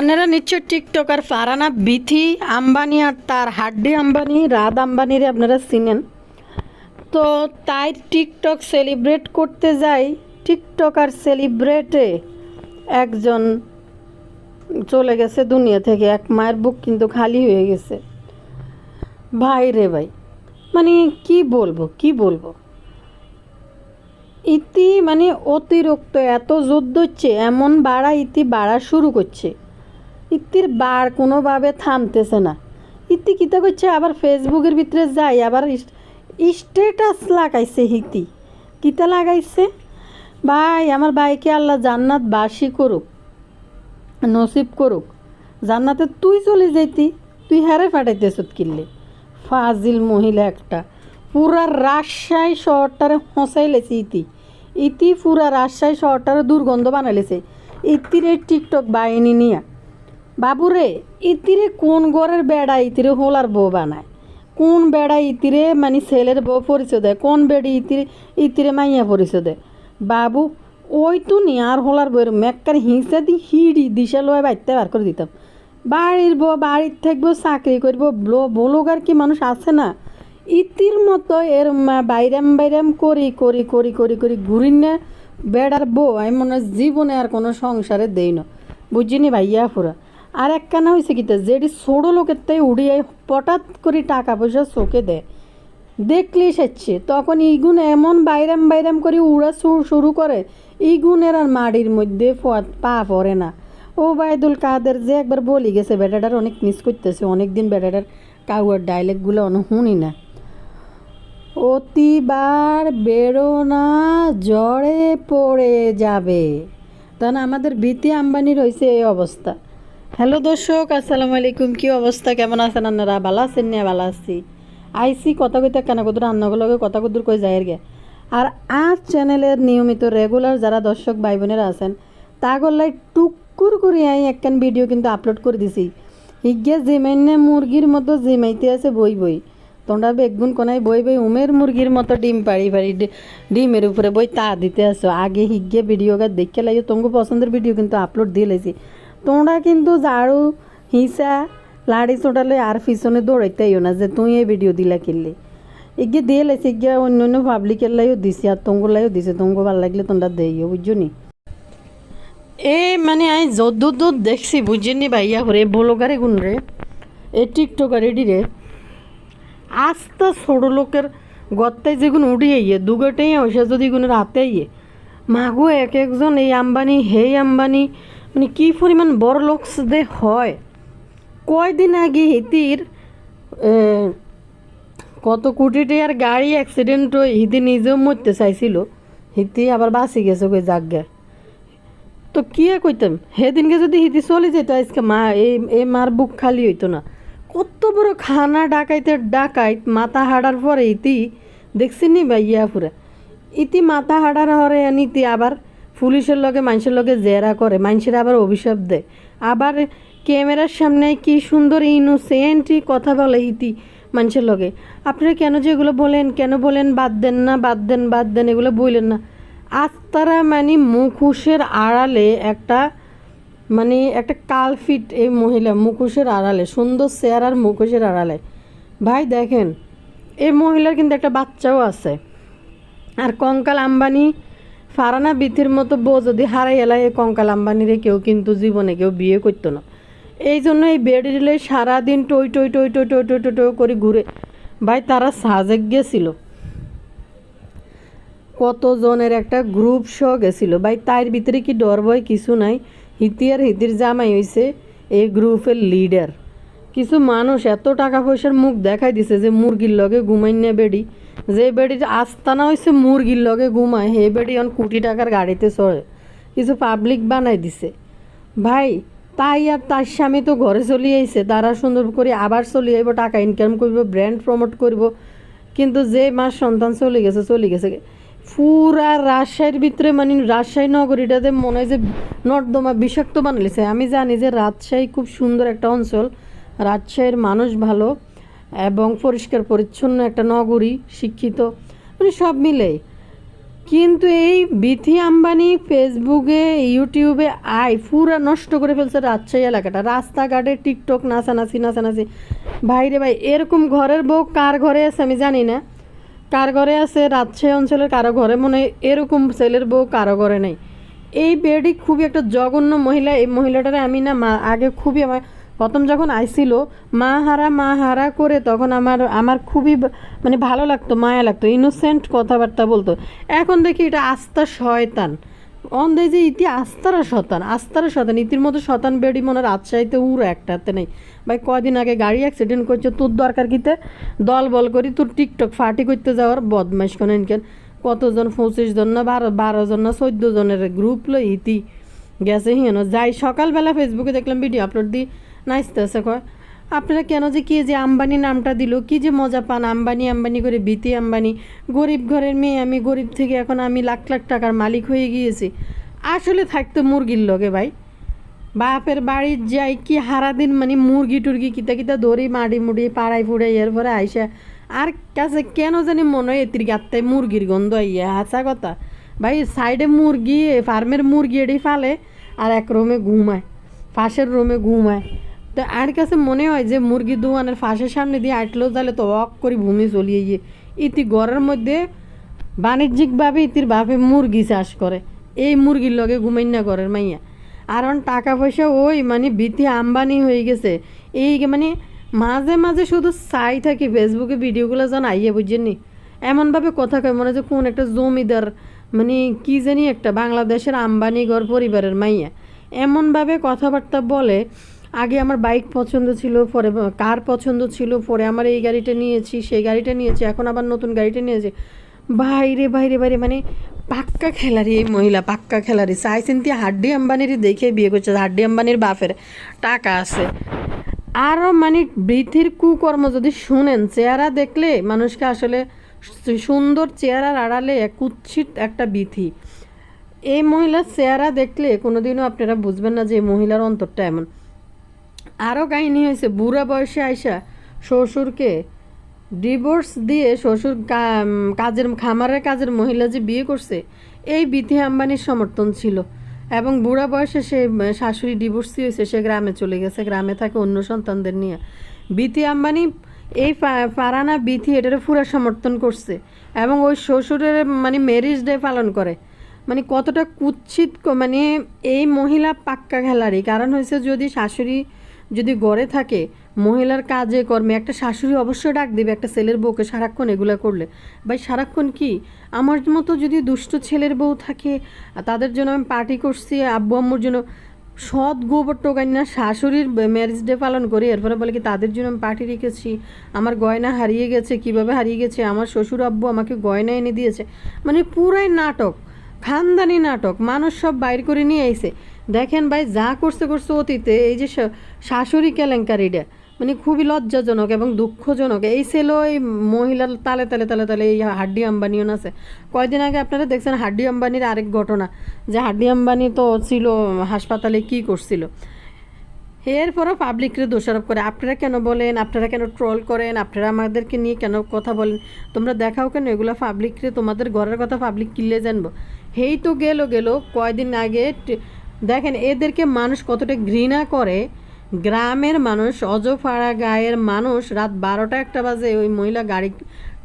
আপনারা নিশ্চয় টিকটকার ফারানা, বিথি আম্বানি আর তার হাড্ডি আম্বানি রাত আম্বানিরে আপনারা চিনেন। তো তাই টিকটক সেলিব্রেট করতে যাই। টিকটকার সেলিব্রেটে একজন চলে গেছে দুনিয়া থেকে, এক মায়ের বুক কিন্তু খালি হয়ে গেছে। ভাই রে ভাই মানে কি বলব কি বলব? ইতি মানে অতিরিক্ত, এত যুদ্ধ হচ্ছে, এমন বাড়া ইতি বাড়া শুরু করছে। ইতির বার কোনোভাবে থামতেছে না। ইতি কিতা করছে আবার ফেসবুকের ভিতরে যাই আবার স্টেটাস লাগাইছে হিতি কিতা লাগাইছে? ভাই, আমার ভাইকে আল্লাহ জান্নাত বাসি করুক, নসিব করুক। জান্নাতে তুই চলে যাইতি, তুই হারে ফাটাইতেছ কিনলে ফাজিল মহিলা একটা, পুরা রাজশাহী শহরটারে হসাইলেছে ইতি। ইতি পুরা রাজশাহী শহরটারে দুর্গন্ধ বানাইলেছে এই টিকটক বাহিনী নিয়া বাবুরে, ইতিরে কোন গড়ের বেড়া ইতিরে হোলার বউ বানায়? কোন বেড়া ইতিরে মানে ছেলের বউ পরিচয় দেয়? কোন বেড়ি ইতিরে ইতিরে মাইয়া পরিচয় দেয়? বাবু, ওই তো নি আর হোলার বইয়ের মেক্কার হিংসা দি হিড়ি দিশা লয়ে বাইতে বার করে দিতাম। বাড়ির বউ, বাড়ির থাকব চাকরি করব বলোগার কি মানুষ আছে না? ইতির মতো এর মা- বাইরাম বাইরাম করি করি করি করি করি ঘুরি না। বেড়ার বউ, আমি মনে জীবনে আর কোনো সংসারে দেই না। বুঝিনি ভাইয়া পুরা আর একখানা হয়েছে কি যেটি ছোটো লোকের তাই উড়িয়ে হঠাৎ করে টাকা পয়সা চোখে দেয়। দেখলে সেচ্ছে, তখন ইগুন এমন বাইরাম বাইরাম করে উড়া শুরু করে, ইগুনের আর মাড়ির মধ্যে পা পড়ে না। ও বাইদুল কাদের যে একবার বলি গেছে, বেটাটার অনেক মিস করতেছে অনেক দিন বেটাটার কাউয়ার ডায়লেক্টগুলো অনেক শুনি না। অতিবার বেরো না জ্বরে পড়ে যাবে। তখন আমাদের বিতি আম্বানির হয়েছে এই অবস্থা। হ্যালো দর্শক, আসসালামু আলাইকুম। কি অবস্থা? কেমন আছেন আপনারা? ভালো আছেন না? ভালো আছি। আইসি কথা কইতে কেন কত রান্নাগুলোকে কথা কদুর কই যায় গে? আর আজ চ্যানেলের নিয়মিত রেগুলার যারা দর্শক ভাই বোনেরা আছেন তা গল্লাই টুকুর করে আই একখান ভিডিও কিন্তু আপলোড করে দিছি। হিগে জিমাইনে মুরগির মতো জিমাইতে আছে বই বই। তোমরা বেগুন কোনায় বই বই উমের মুরগির মতো ডিম পাড়ি পাড়ি ডিমের উপরে বই তা দিতে আসো আগে হিগে ভিডিওটা দেখে লাগে তোমাকে পছন্দের ভিডিও কিন্তু আপলোড দিয়ে লেছি তোমরা কিন্তু ঝাড়ু হিসা লাড়ি চোটালে আর পিছনে দৌড়াইতেইও না যে তুই এই ভিডিও দিলা কিনলে। এগিয়ে দিয়ে লেছি এগিয়ে অন্য অন্য পাবলিকের লাইও দিছি, আর তোমার দিছে, তোমাকে ভালো লাগলে তোমরা দেইও, বুঝছ নি? এ মানে আমি যদ্দু দুধ দেখছি বুঝিনি ভাইয়া করে বলোগারে গুণ রে, এ টিকটকার এডি রে। আস্তা ছোট লোকের গত্তায় যেগুলো উড়িয়ে ইয়ে দুগোটাই ওইসা যদি গুণের হাতে ইয়ে মাগো এক একজন এই আম্বানি, হেই আম্বানি মানে কি পরিমাণ বড় লোক দে হয়? কয়দিন আগে হিতির কত কোটি টাকার গাড়ি অ্যাক্সিডেন্ট হিতি নিজেও মরতে চাইছিল। হিতি আবার বাঁচি গেছে ওই জায়গায় তো কি আর কইতাম? সেদিনকে যদি হিতি চলে যেত, আজকে মা এই এই মার বুক খালি হইতো না। কত বড় খানা ডাকাইতে ডাকাইত মাথা হাড়ার পরে ইতি দেখছি নি ভাইয়া পুরা ইতি মাথা হাড়ার হরে নীতি আবার পুলিশের লগে, মানুষের লগে জেরা করে, মানুষের আবার অভিশাপ দেয়। আবার ক্যামেরার সামনে কি সুন্দর ইনোসেন্টই কথা বলে ইতি মানুষের লগে। আপনারা কেন যে এগুলো বলেন, কেন বলেন, বাদ দেন না, বাদ দেন বাদ দেন, এগুলো বললেন না। আস্তারা মানে মুখোশের আড়ালে একটা মানে একটা কালফিট এই মহিলা মুখোশের আড়ালে, সুন্দর চেয়ার আর মুখোশের আড়ালে। ভাই দেখেন, এই মহিলার কিন্তু একটা বাচ্চাও আছে। আর কঙ্কাল আম্বানি ফারানা বিথির মতো বউ যদি হারাই এলাই এই কঙ্কাল আম্বানিরে কেউ কিন্তু জীবনে কেউ বিয়ে করতো না। এই জন্য এই বেডে দিলে সারাদিন টই টই টই টই টই টই টই টই করে ঘুরে। ভাই, তারা সাজেক গেছিল। কতজনের একটা গ্রুপ শো গেছিল। ভাই তার ভিতরে কি ডর ভয় কিছু নাই? হিতি আর হিতির জামাই হইছে এই গ্রুপের লিডার কিছু মানুষ এত টাকা পয়সার মুখ দেখাই দিছে যে মুরগির লগে ঘুমাই না বেডি। যে বেডির আস্তানা হয়েছে মুরগির লগে ঘুমায়, হে বেডি অন কোটি টাকার গাড়িতে চড়ে। কিছু পাবলিক বানাই দিছে। ভাই, তাই আর তার স্বামী তো ঘরে চলে আইছে, তারা সুন্দর করে আবার চলে আইব, টাকা ইনকাম করব ব্র্যান্ড প্রমোট করব। কিন্তু যে মাস সন্তান চলে গেছে চলে গেছে। পুরা রাজশাহীর ভিতরে মানে রাজশাহী নগরীটাতে মনে হয় যে নর্দমা বিষাক্ত বানাইছে। আমি জানি যে রাজশাহী খুব সুন্দর একটা অঞ্চল, রাজশাহীর মানুষ ভালো। এবং পরিষ্কার পরিচ্ছন্ন একটা নগরী, শিক্ষিত মানে সব মিলে কিন্তু এই বিথি আম্বানি ফেসবুকে, ইউটিউবে আই পুরা নষ্ট করে ফেলছে রাজশাহী এলাকাটা। রাস্তাঘাটে টিকটক, নাচানাচি নাচানাচি। ভাইরে ভাই, এরকম ঘরের বউ কার ঘরে আছে আমি জানি না। কার ঘরে আছে রাজশাহী অঞ্চলের কারও ঘরে, মনে হয় এরকম ছেলের বউ কারও ঘরে নেই। এই বেডি খুবই একটা জঘন্য মহিলা, এই মহিলাটারে আমি না মা, আগে খুবই আমার প্রথম যখন আইছিল, মা হারা মা হারা করে তখন আমার আমার খুবই মানে ভালো লাগতো, মায়া লাগতো ইনোসেন্ট কথাবার্তা বলতো। এখন দেখি এটা আস্থা শয়তান। অন্ধে যে ইতি আস্তারা শতান আস্তারা শতান, ইতির মতো শতান বেডি মনে রাজশাহীতে উড়ো একটাতে নেই। ভাই কদিন আগে গাড়ি অ্যাক্সিডেন্ট করছে, তোর দরকার কিতে? দল বল করি, তোর টিকটক ফাটি করতে যাওয়ার বদমাইশ কোন কেন কতজন, পঁচিশ জন না বারো বারো জন না চোদ্দ জনের গ্রুপ লই ইতি গেছে হিয়েন। যাই, সকালবেলা ফেসবুকে দেখলাম ভিডিও আপলোড দিই নাচতেছে কয় আপনারা কেন যে কি যে আম্বানি নামটা দিল, কি যে মজা পান, আম্বানি আম্বানি করে বিতি আম্বানি। গরিব ঘরের মেয়ে, আমি গরিব থেকে এখন আমি লাখ লাখ টাকার মালিক হয়ে গিয়েছি। আসলে থাকতো মুরগির লগে ভাই। বাপের বাড়ির যাই কি হারাদিন মানে মুরগি টুরগি কিতা কিতা দড়ি মাড়ি মুড়ি পাড়াই ফুড়াই এরপরে আইসা। আর কাছে কেন জানি মনে হয় এতির গাত্তায় মুরগির গন্ধ আইয়া, হাসা কথা। ভাই, সাইডে মুরগি ফার্মের মুরগি এটি ফালে, আর এক রুমে ঘুমায়। ফাঁসের রুমে ঘুমায়। তো আর কাছে মনে হয় যে মুরগি দোয়ানের ফাঁসের সামনে দিয়ে আটলেও তাহলে তো অক করে ভূমি চলিয়ে গিয়ে। ইতি ঘরের মধ্যে বাণিজ্যিকভাবে ইতির বাপে মুরগি চাষ করে। এই মুরগির লগে ঘুমাই না ঘরের মাইয়া। আর টাকা পয়সা ওই মানে বিতি আম্বানি হয়ে গেছে। এই মানে মাঝে মাঝে শুধু চাই থাকি, ফেসবুকে ভিডিওগুলো যেন আইয়ে বুঝছেননি এমনভাবে কথা কয়, মনে যে কোন একটা জমিদার মানে কি জানি একটা বাংলাদেশের আম্বানি ঘর পরিবারের মাইয়া। এমনভাবে কথাবার্তা বলে আগে আমার বাইক পছন্দ ছিল, পরে কার পছন্দ ছিল, পরে আমার এই গাড়িটা নিয়েছি, সেই গাড়িটা নিয়েছি, এখন আবার নতুন গাড়িটা নিয়েছি। বাইরে বাইরে বাইরে মানে পাক্কা খেলারি এই মহিলা, পাক্কা খেলারি। চাই চিন্তি হাড্ডি আম্বানিরই দেখে বিয়ে করছে, হাড্ডি আম্বানির বাপের টাকা আছে। আরও মানে বৃদ্ধির কুকর্ম যদি শুনেন, চেহারা দেখলে মানুষকে আসলে সুন্দর চেহারার আড়ালে কুৎসিত একটা বিধি এই মহিলার চেহারা দেখলে কোনোদিনও আপনারা বুঝবেন না যে এই মহিলার অন্তরটা এমন। আরও কাহিনী হয়েছে, বুড়া বয়সে আইসা শ্বশুরকে ডিভোর্স দিয়ে শ্বশুর কাজের, খামারের কাজের মহিলা যে বিয়ে করছে, এই বিধি আম্বানির সমর্থন ছিল। এবং বুড়া বয়সে সে শাশুড়ি ডিভোর্সি হয়েছে, সে গ্রামে চলে গেছে, গ্রামে থাকে অন্য সন্তানদের নিয়ে। বিথি আম্বানি এই ফারানা বিথি এটার পুরা সমর্থন করছে এবং ওই শ্বশুরের মানে ম্যারিজ ডে পালন করে। মানে কতটা কুৎসিত মানে এই মহিলা পাক্কা খেলারই। কারণ হয়েছে যদি শাশুড়ি যদি গড়ে থাকে, মহিলার কাজে, কর্মে একটা শাশুড়ি অবশ্যই ডাক দেবে, একটা ছেলের বউকে সারাক্ষণ এগুলো করলে। ভাই, সারাক্ষণ কি? আমার মতো যদি দুষ্ট ছেলের বউ থাকে, তাদের জন্য আমি পার্টি করছি, আব্বু আম্মুর জন্য সৎ গোবর টোকাই না, শাশুড়ির ম্যারেজ ডে পালন করি, এরপরে বলে কি, তাদের জন্য আমি পার্টি রেখেছি, আমার গয়না হারিয়ে গেছে, কীভাবে হারিয়ে গেছে, আমার শ্বশুর আব্বু আমাকে গয়না এনে দিয়েছে। মানে পুরাই নাটক, খানদানি নাটক, মানুষ সব বাইর করে নিয়ে আইছে। দেখেন ভাই, যা করছে করছে অতীতে, এই যে শাশুড়ি কেলেঙ্কারিটা মানে খুবই লজ্জাজনক এবং দুঃখজনক। এই ছিল এই মহিলার তালে তালে তালে তালে এই হাড্ডি আম্বানিও আছে কয়দিন আগে আপনারা দেখছেন হাড্ডি আম্বানির আরেক ঘটনা, যে হাড্ডি আম্বানি তো ছিল হাসপাতালে কি করছিল। এরপরও পাবলিকরে দোষারোপ করে, আপনারা কেন বলেন, আপনারা কেন ট্রোল করেন, আপনারা আমাদেরকে নিয়ে কেন কথা বলেন, তোমরা দেখাও কেন এগুলো পাবলিকরে, তোমাদের ঘরের কথা পাবলিক কিনলে জানব। হেই তো গেলো গেলো, কয়দিন আগে দেখেন, এদেরকে মানুষ কতটা ঘৃণা করে। গ্রামের মানুষ, অজপাড়া গায়ের মানুষ রাত বারোটা একটা বাজে ওই মহিলা গাড়ি,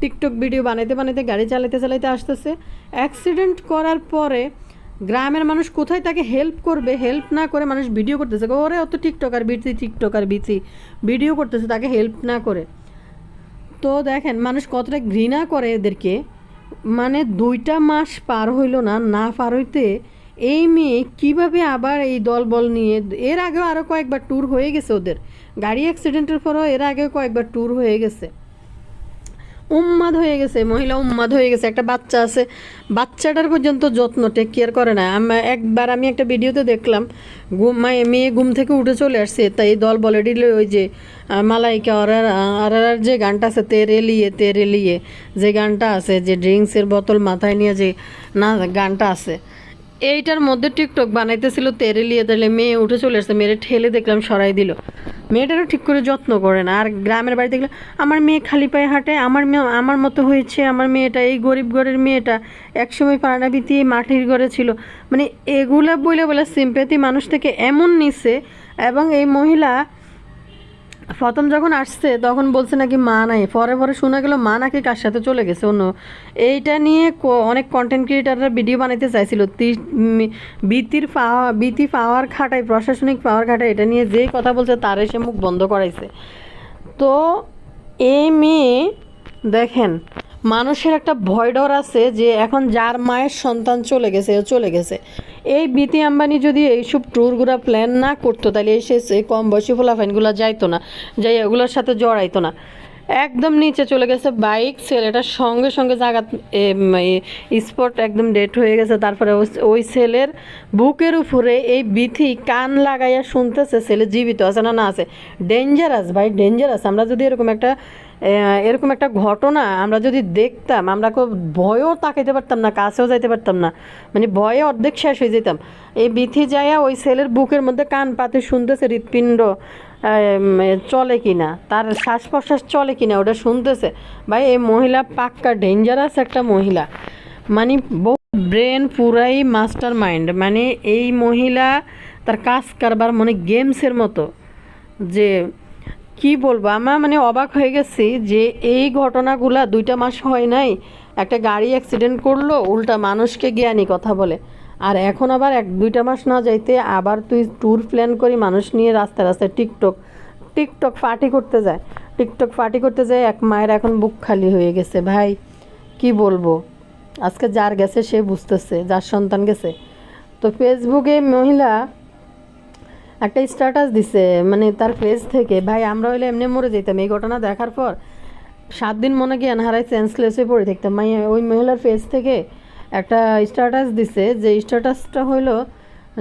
টিকটক ভিডিও বানাইতে বানাইতে গাড়ি চালাইতে চালাইতে আসতেছে। অ্যাক্সিডেন্ট করার পরে গ্রামের মানুষ কোথায় তাকে হেল্প করবে হেল্প না করে মানুষ ভিডিও করতেছে। ওরে, অত টিকটকার বিচি টিকটকার বিচি ভিডিও করতেছে তাকে হেল্প না করে। তো দেখেন, মানুষ কতটা ঘৃণা করে এদেরকে। মানে দুইটা মাস পার হইল না না পার হইতে এই মেয়ে কীভাবে আবার এই দলবল নিয়ে, এর আগেও আরও কয়েকবার ট্যুর হয়ে গেছে ওদের। গাড়ি অ্যাক্সিডেন্টের পরও এর আগেও কয়েকবার ট্যুর হয়ে গেছে। উম্মাদ হয়ে গেছে, মহিলা উম্মাদ হয়ে গেছে, একটা বাচ্চা আছে। বাচ্চাটার পর্যন্ত যত্ন টেক কেয়ার করে না। একবার আমি একটা ভিডিওতে দেখলাম, ঘুম, মায়ে- ঘুম থেকে উঠে চলে আসছে, তাই এই দল বলে দিল ওই যে মালাইকা অরার অরার যে গানটা আছে, তেরে লিয়ে তেরে লিয়ে, যে গানটা আছে, যে ড্রিঙ্কসের বোতল মাথায় নিয়ে যে, না, গানটা আছে। এইটার মধ্যে টিকটক বানাইতেছিল, তেরে লিয়ে তাহলে মেয়ে উঠে চলে আসছে মেরে ঠেলে দেখলাম, সরাই দিল। মেয়েটারও ঠিক করে যত্ন করে না। আর গ্রামের বাড়ি গেলে আমার মেয়ে খালি পায়ে হাঁটে, আমার মেয়ে আমার মতো হয়েছে, আমার মেয়েটা, এই গরিব ঘরের মেয়েটা। একসময় পাড়া বিতিয়ে মাটির ঘরে ছিল। মানে এগুলা বলে বলে সিম্প্যাথি মানুষ থেকে এমন নিছে, এবং এই মহিলা প্রথম যখন আসছে, তখন বলছে নাকি মা নাই। পরে পরে শোনা গেল মা নাকি কার সাথে চলে গেছে, অন্য। এইটা নিয়ে অনেক কন্টেন্ট ক্রিয়েটাররা ভিডিও বানাইতে চাইছিল। বিতির পাওয়া বিতি পাওয়ার খাটায়, প্রশাসনিক পাওয়ার খাটায় এটা নিয়ে যেই কথা বলছে তার এসে মুখ বন্ধ করাইছে। তো এই মেয়ে, দেখেন মানুষের একটা ভয় ডর আছে যে এখন যার মায়ের সন্তান চলে গেছে চলে গেছে। এই বিতি আম্বানি যদি এইসব ট্যুরগুলো প্ল্যান না করতো, তাহলে এসে সে কম বয়সী ফোলাফাইনগুলো যাইতো না, যাই এগুলোর সাথে জড়াইতো না। একদম নিচে চলে গেছে বাইক ছেলেটার সঙ্গে সঙ্গে জায়গা স্পট একদম ডেট হয়ে গেছে। তারপরে ওই- ছেলের বুকের উপরে এই বিথি কান লাগাইয়া শুনতেছে, ছেলে জীবিত আছে না না আছে। ডেঞ্জারাস ভাই ডেঞ্জারাস আমরা যদি এরকম একটা এরকম একটা ঘটনা আমরা যদি দেখতাম, আমরা খুব ভয়ও তাকাইতে পারতাম না, কাছেও যাইতে পারতাম না। মানে ভয়ে অর্ধেক শেষ হয়ে যেতাম। এই বিথি যাইয়া ওই ছেলের বুকের মধ্যে কান পাতে শুনতেছে হৃৎপিণ্ড চলে কিনা, তার শ্বাস প্রশ্বাস চলে কিনা, ওটা শুনতেছে। ভাই, এই মহিলা পাক্কা ডেঞ্জারাস একটা মহিলা। মানে বহু ব্রেন পুরাই মাস্টার মাইন্ড মানে এই মহিলা তার কাজ কারবার মানে গেমসের মতো। যে কি বলব? আমরা মানে অবাক হয়ে গেছি যে এই ঘটনাগুলা দুইটা মাস হয় নাই, একটা গাড়ি অ্যাক্সিডেন্ট করল, উল্টা মানুষকে জ্ঞানী কথা বলে। আর এখন আবার এক, দুইটা মাস না যাইতে আবার তুই ট্যুর প্ল্যান করি মানুষ নিয়ে রাস্তায় রাস্তায় টিকটক টিকটক পার্টি করতে যায়। টিকটক পার্টি করতে যায়, এক মায়ের এখন বুক খালি হয়ে গেছে। ভাই, কি বলব? আজকে যার গেছে সে বুঝতেছে, যার সন্তান গেছে। তো ফেসবুকে মহিলা একটা স্ট্যাটাস দিছে মানে তার ফেস থেকে। ভাই, আমরা হইলে এমনি মরে যেতাম এই ঘটনা দেখার পর সাত দিন মনে জ্ঞান হারাই সেন্সলেস হয়ে পড়ে থাকতাম। মাই ওই মহিলার ফেস থেকে একটা স্ট্যাটাস দিছে, যে স্ট্যাটাসটা হইল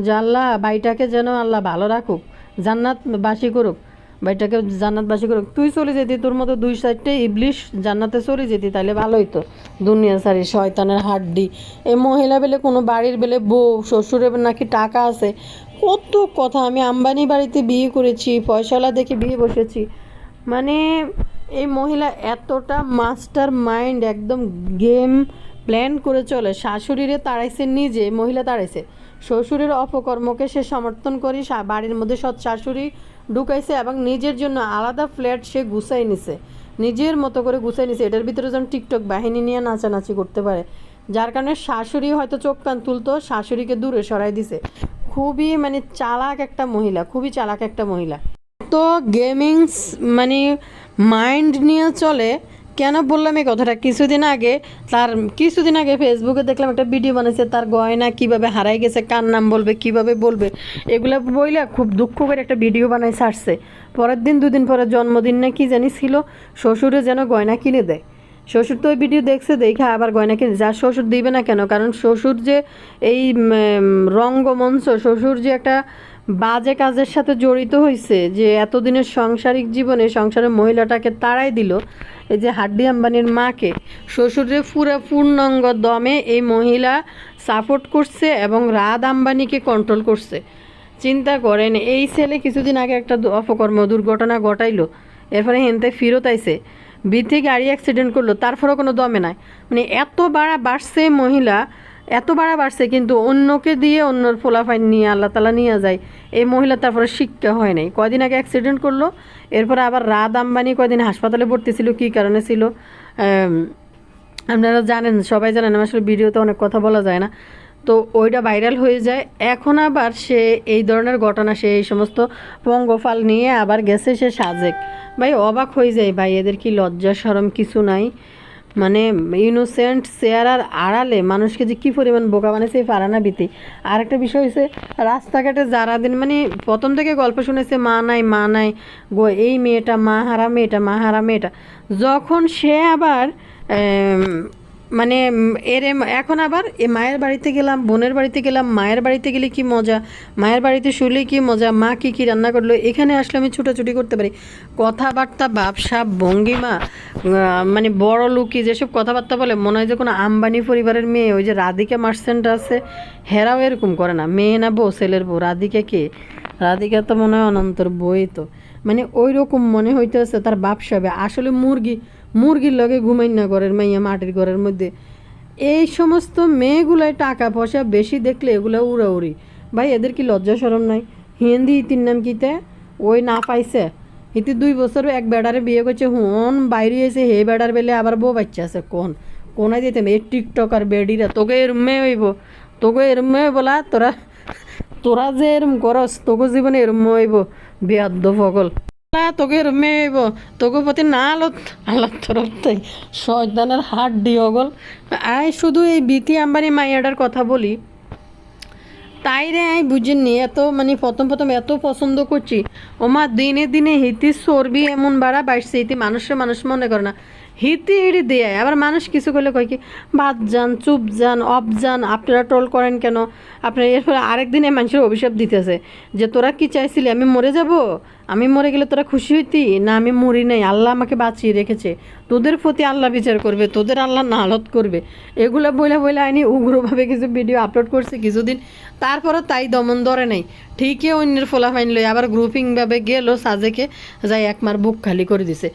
যে আল্লাহ, ভাইটাকে যেন আল্লাহ ভালো রাখুক জান্নাত বাসি করুক, ভাইটাকে জান্নাত বাসি করুক। তুই চলে যেতি, তোর মতো দুই সাইডে ইবলিশ জান্নাতে চলে যেতি তাহলে ভালোই তো দুনিয়া সারি, শয়তানের হাড্ডি। এই মহিলা বেলে কোনো বাড়ির বেলে বউ, শ্বশুরের নাকি টাকা আছে কত কথা, আমি আম্বানি বাড়িতে বিয়ে করেছি, পয়সাওয়ালা দেখে বিয়ে বসেছি। মানে এই মহিলা এতটা মাস্টার মাইন্ড, একদম গেম প্ল্যান করে চলে। শাশুড়িরে তাড়াইছে নিজে, মহিলা তাড়াইছে। শ্বশুরের অপকর্মকে সে সমর্থন করি বাড়ির মধ্যে সৎ শাশুড়ি ঢুকাইছে এবং নিজের জন্য আলাদা ফ্ল্যাট সে গুছাই নিছে। নিজের মতো করে গুছাই নিছে। এটার ভিতরে যেন টিকটক বাহিনী নিয়ে নাচানাচি করতে পারে। যার কারণে শাশুড়ি হয়তো চোখ কান তুলতো, শাশুড়িকে দূরে সরাই দিছে। খুবই মানে চালাক একটা মহিলা, খুবই চালাক একটা মহিলা। তো গেমিংস মানে মাইন্ড নিয়ে চলে, কেন বললাম এই কথাটা? কিছুদিন আগে তার, কিছুদিন আগে ফেসবুকে দেখলাম একটা ভিডিও বানাইছে, তার গয়না কীভাবে হারাই গেছে, কার নাম বলবে, কীভাবে বলবে, এগুলো বইলে খুব দুঃখ করে একটা ভিডিও বানাই ছাড়ছে পরের দিন, দুদিন পরে জন্মদিন না কি জানি ছিল, শ্বশুরে যেন গয়না কিনে দেয়। শ্বশুর তো ওই ভিডিও দেখছে, দেখে আবার গয়না কিনে। যার শ্বশুর দিবে না কেন? কারণ শ্বশুর যে এই রঙ্গমঞ্চ, শ্বশুর যে একটা বাজে কাজের সাথে জড়িত হয়েছে যে এতদিনের সাংসারিক জীবনে সংসারের মহিলাটাকে তাড়াই দিল, এই যে হাড্ডি আম্বানির মাকে, শ্বশুরে পুরা পূর্ণাঙ্গ দমে এই মহিলা সাপোর্ট করছে এবং রাত আম্বানিকে কন্ট্রোল করছে। চিন্তা করেন, এই ছেলে কিছুদিন আগে একটা অপকর্ম দুর্ঘটনা ঘটাইলো, এরপরে হেনতে ফিরত আইছে। বিথে গাড়ি অ্যাক্সিডেন্ট করল, তারপরেও কোনো দমে নাই। মানে এত বাড়া বাড়ছে মহিলা, এত বাড়া বাড়ছে কিন্তু অন্যকে দিয়ে অন্যর ফোলাফাইন নিয়ে আল্লাহ তালা নিয়ে যায়। এই মহিলা তারপরে শিক্ষা হয় নাই। কয়দিন আগে অ্যাক্সিডেন্ট করল, এরপরে আবার রাত আম্বানি কয়দিন হাসপাতালে ভর্তি ছিল, কী কারণে ছিল? আপনারা জানেন, সবাই জানেন, আমার আসলে ভিডিওতে অনেক কথা বলা যায় না। তো ওইটা ভাইরাল হয়ে যায়। এখন আবার সে এই ধরনের ঘটনা, সে এই সমস্ত পঙ্গফাল নিয়ে আবার গেছে সে সাজেক। ভাই, অবাক হয়ে যায়, ভাই, এদের কি লজ্জা সরম কিছু নাই? মানে ইনোসেন্ট চেয়ারার আড়ালে মানুষকে যে কী পরিমাণ বোকা বানাইছে এই ফারানা বিতি আর একটা বিষয় হচ্ছে রাস্তাঘাটে যারা দিন মানে প্রথম থেকে গল্প শুনেছে, মা নাই মা নাই, গো, এই মেয়েটা মা হারা, মেয়েটা মা হারা, মেয়েটা। যখন সে আবার মানে এর এখন আবার এ মায়ের বাড়িতে গেলাম, বোনের বাড়িতে গেলাম, মায়ের বাড়িতে গেলে কি মজা? মায়ের বাড়িতে শুলে কি মজা? মা কি কি রান্না করল? এখানে আসলে আমি ছুটোছুটি করতে পারি। কথাবার্তা ব্যবসা ভঙ্গিমা মানে বড় লুকি, যেসব কথাবার্তা বলে, মনে হয় যে কোনো আম্বানি পরিবারের মেয়ে, ওই যে রাধিকা মার্সেন্ট আছে, হেরাও এরকম করে না। মেয়ে না বউ, ছেলের বউ। রাধিকা কে? রাধিকা তো মনে হয় অনন্তর বই তো। মানে ওই রকম মনে হইতেছে তার বাপ সাবে আসলে মুরগি মুরগির লগে ঘুমাই না ঘরের মাইয়া মাটির ঘরের মধ্যে। এই সমস্ত মেয়েগুলাই টাকা পয়সা বেশি দেখলে এগুলো উড়াউড়ি। ভাই, এদের কি লজ্জা সরম নাই? হিন্দি ইতির নাম কিতে ওই না পাইছে। ইতি দুই বছর এক বেড়ারে বিয়ে করছে, হুন, বাইরে এসে হে বেড়ার বেলে আবার বউ বাচ্চা আছে, কোন? কোনায় দিতে এই টিকটক আর বেডিরা, তোকে এরম হইব, তোকে এরম বলা, তোরা তোরা যে এরম করস, তোকে জীবনে এরম হইব, বেয়াদ্দ ফগল না, তোকে এরম মেয়ে তোকে প্রতি না আলত আল্লাহ তরফ থেকে শয়তানের হাট দি অগল আই শুধু এই বিতি আম্বানি মাইয়াটার কথা বলি। তাই রে আমি বুঝিনি, এত মানে প্রথম প্রথম এত পছন্দ করছি। ওমা, দিনে দিনে হিতি চর্বি এমন বাড়া বাড়ছে, হিতি মানুষের মানুষ মনে করে না। হিতি হিড়ি দেয়, আবার মানুষ কিছু করলে কয় কি বাদ যান চুপ যান অফ যান আপনারা টোল করেন কেন? আপনারা এর ফলে আরেক দিনে মানুষের অভিশাপ দিতেছে যে, তোরা কি চাইছিলি, আমি মরে যাব? আমি মরে গেলে তোরা খুশি হইতি? না, আমি মরি নাই। আল্লাহ আমাকে বাঁচিয়ে রেখেছে। তোদের প্রতি আল্লাহ বিচার করবে, তোদের আল্লাহ নালত করবে। এগুলো বইলা বইলা আইনি উগ্রভাবে কিছু ভিডিও আপলোড করছে কিছুদিন। তারপরও তাই দমন ধরে নাই। ঠিকই অন্যের ফোলা ফাইন লই আবার গ্রুপিংভাবে গেল, সাজেকে যাই একমার বুক খালি করে দিছে।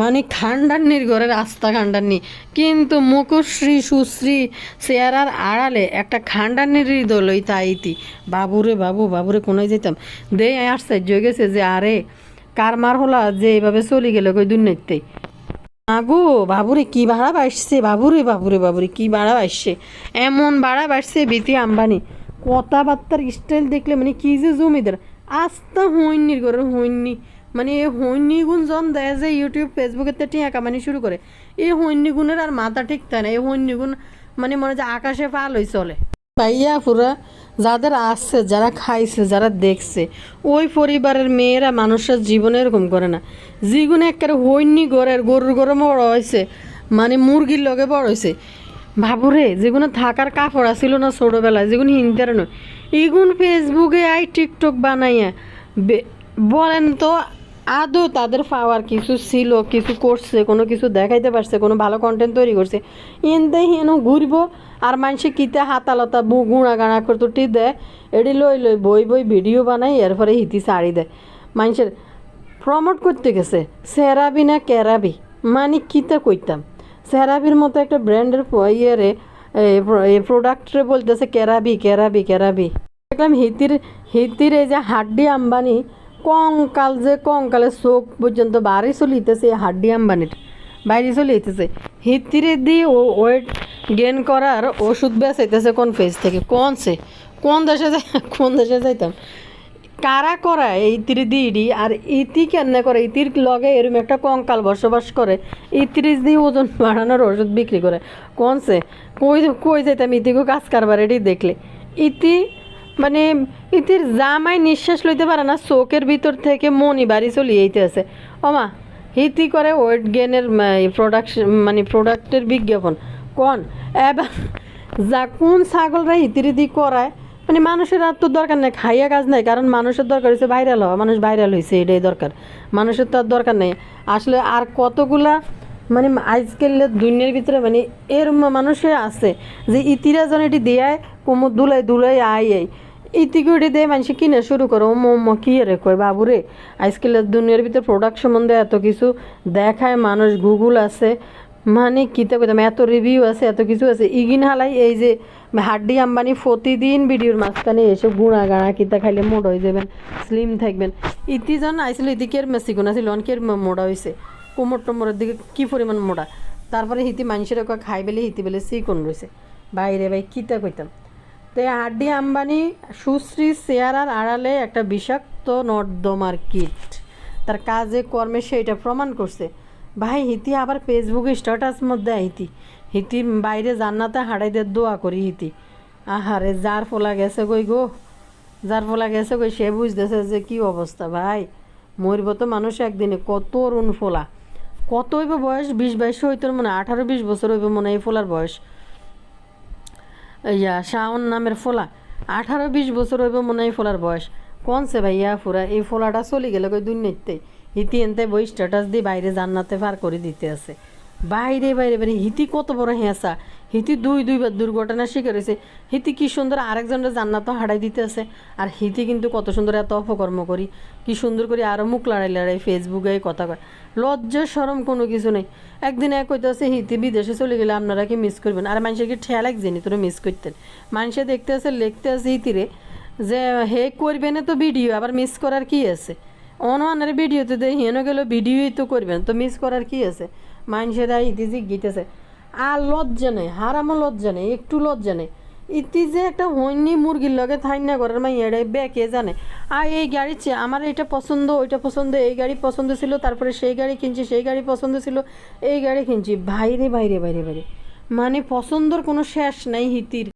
মানে খান্ডান্নির ঘরের আস্থা খান্ডান্নি কিন্তু মুখশ্রী, সুশ্রী চেয়ারার আড়ালে একটা খান্ডান্নির হৃদয় লই তাইতি। বাবুরে বাবু, বাবুরে কোনায় যেতাম দে আশ্চর্য গেছে যে, আরে, কার মার হলা যে এইভাবে চলে গেল কই দুর্নীতিতেই আগো বাবুরে, কি ভাড়া বাসছে বাবুরে বাবুরে বাবুরে, কি ভাড়া বাসছে এমন ভাড়া বাসছে বিতি আম্বানি। কথাবার্তার স্টাইল দেখলে মানে কি যে জমিদার। আস্তা হইনির করে হইনি। মানে এই হইনি গুণ জন দেয় যে ইউটিউব ফেসবুকেতে টিয়া কামানি শুরু করে। এই হইনি গুণের আর মাথা ঠিক থাকে না এই হইনি গুণ মানে মনে হয় যে আকাশে পাল হই চলে। ভাইয়া পুরা যাদের আসছে যারা খাইছে, যারা দেখছে, ওই পরিবারের মেয়েরা মানুষের জীবনে এরকম করে না। যেগুলো একেবারে হইনি গড়ের গরুর গরম বড় হয়েছে মানে মুরগির লগে বড় হয়েছে। ভাবুরে যেগুলো থাকার কাপড় ছিল না ছোটোবেলায় যেগুলো হিন্দার নয়, এগুন ফেসবুকে আই টিকটক বানাইয়া বলেন তো আদৌ তাদের পাওয়ার কিছু ছিল, কিছু করছে, কোনো কিছু দেখাইতে পারছে, কোনো ভালো কন্টেন্ট তৈরি করছে। এনতে হেন ঘুরব, আর মানুষে কিতে হাতালতা, বু গুঁড়া গাঁড়া করে তুটি দেয় এটি লই লই বই বই ভিডিও বানাই, এরপরে হিতি শাড়ি দেয় মানুষের প্রমোট করতে গেছে, সেরাবি না ক্যারাবি মানে কিতে কইতাম? সেরাবির মতো একটা ব্র্যান্ডের ইয়েরে প্রোডাক্টরে বলতেছে ক্যারাবি ক্যারাবি ক্যারাবি দেখলাম হিতির হিতির এই যে হাড্ডি আম্বানি কঙ্কাল যে কঙ্কালের চোখ পর্যন্ত বাড়ি চলিতেছে হাড্ডি আম্বানির বাইরে চলিতেছে হিতিরে দিয়ে ও ওয়েট গেন করার ওষুধ বেচাইতেছে কোন ফেজ থেকে কোন সে কোন দেশে যাই কোন দেশে যাইতাম কারা করা এই ইতির দিডি আর ইতি কেন করে ইতির লগে এরম একটা কঙ্কাল বসবাস করে ইতিরিশ দিয়ে ওজন বাড়ানোর ওষুধ বিক্রি করে কোন সে কই কই যেতাম ইতিকে কাজ কারবার এটি দেখলে ইতি মানে ইতির জামাই নিঃশ্বাস লইতে পারে না, চোখের ভিতর থেকে মনি বাড়ি চলে এইতে আছে ওমা, হিতি করে ওয়েট গেনের প্রোডাকশন মানে প্রোডাক্টের বিজ্ঞাপন। কোন? এবার যা, কোন ছাগলরা হিতিরিদি করায়? মানে মানুষের আর তো দরকার নেই, খাইয়া কাজ নাই, কারণ মানুষের দরকার হচ্ছে ভাইরাল হওয়া, মানুষ ভাইরাল হয়েছে এটাই দরকার। মানুষের তো আর দরকার নেই। আসলে আর কতগুলা মানে আজকাল দুনিয়ার ভিতরে মানে এর মানুষে আছে যে ইতিরা যেন এটি দেয় কোমর দুলাই দুলাই আই আই। ইতিগুড়ি দিয়ে মানুষ কিনে শুরু করো। ও মো কি রে কয়, বাবুরে, আজকাল দুনিয়ার ভিতরে প্রোডাক্ট সম্বন্ধে এত কিছু দেখায়, মানুষ গুগল আছে। মানে কিতে কইতাম, এত রিভিউ আছে, এত কিছু আছে। ইগিন হালাই এই যে হাড্ডি আম্বানি প্রতিদিন ভিডিওর মাঝখানে এসে গুঁড়া গাড়া কিতা খাইলে মোড হয়ে যাবেন স্লিম থাকবেন। ইতিজন আইছিল ইদিকের মেসিগুন আছিল অনকের মোড়া হয়েছে কোমর টোমরের দিকে কি পরিমাণ মোড়া। তারপরে হিতি মানুষের খাই বেলে হিতি বেলে চিকন রয়েছে বাইরে ভাই কিতা কইতাম। তো হাড্ডি আম্বানি, সুশ্রী চেয়ারার আড়ালে একটা বিষাক্ত নর্দমার কিট। তার কাজে, কর্মে সে এটা প্রমাণ করছে। ভাই, হিতি আবার ফেসবুকে স্ট্যাটাস মধ্যে হিতি। হিতির বাইরে জান্নাতে হাড়াইদের দোয়া করি হিতি। আহারে, যার ফোলা গেছে কই গো? যার ফোলা গেছে কই, সে বুঝতেছে যে কি অবস্থা, ভাই। মরব তো মানুষ একদিনে কত অরুণ ফোলা। কত হইব বয়স? বিশ বাইশ হইতো মনে আঠারো বিশ বছর হইব মনে এই ফোলার বয়স। ইয়া শাওন নামের ফোলা। আঠারো বিশ বছর হইব মনে হয় ফোলার বয়স। কোন সে ভাইয়া ফুরা, এই ফোলাটা চলে গেলে কই দুর্নীতি হিতি এনতে বই স্ট্যাটাস দিয়ে বাইরে জান্নাতে পার করে দিতে আছে। বাইরে বাইরে বাইরে। হিতি কত বড় হেঁচা। হিতি দুই দুইবার দুর্ঘটনার শিকার হয়েছে হিতি কি সুন্দর আরেকজনের জান্নাত হারাই দিতে আছে। আর হিতি কিন্তু কত সুন্দর এত অপকর্ম করি। কি সুন্দর করে আরও মুখ লড়াই লড়াই, ফেসবুকে কথা কয়। লজ্জা সরম কোনো কিছু নেই। একদিন এক কইতে হিতি বিদেশে চলে গেলে আপনারা কি মিস করবেন? আর মানুষের কি ঠেয়া লাগছেনি তোরা মিস করতেন। মানুষে দেখতে আছে, লিখতে আছে হিতিরে যে হে করবে না তো ভিডিও আবার মিস করার কি আছে? অনওয়ানের ভিডিওতে দেয় হেন গেল ভিডিওই তো করবেন, তো মিস করার কি আছে? মানুষেরা ইতি জিজ্ঞিতেছে আর লজ্জা নেই, হারামো লজ্জা নেই, একটু লজ্জা নেই। ইতি যে একটা হইনি মুরগির লগে থাই না ঘরের মাই এড়ে বেকে জানে? আর এই গাড়ি চেয়ে আমার এটা পছন্দ, ওইটা পছন্দ, এই গাড়ি পছন্দ ছিল, তারপরে সেই গাড়ি কিনছি, সেই গাড়ি পছন্দ ছিল, এই গাড়ি কিনছি। বাইরে বাইরে বাইরে বাইরে মানে পছন্দর কোনো শেষ নাই হিতির।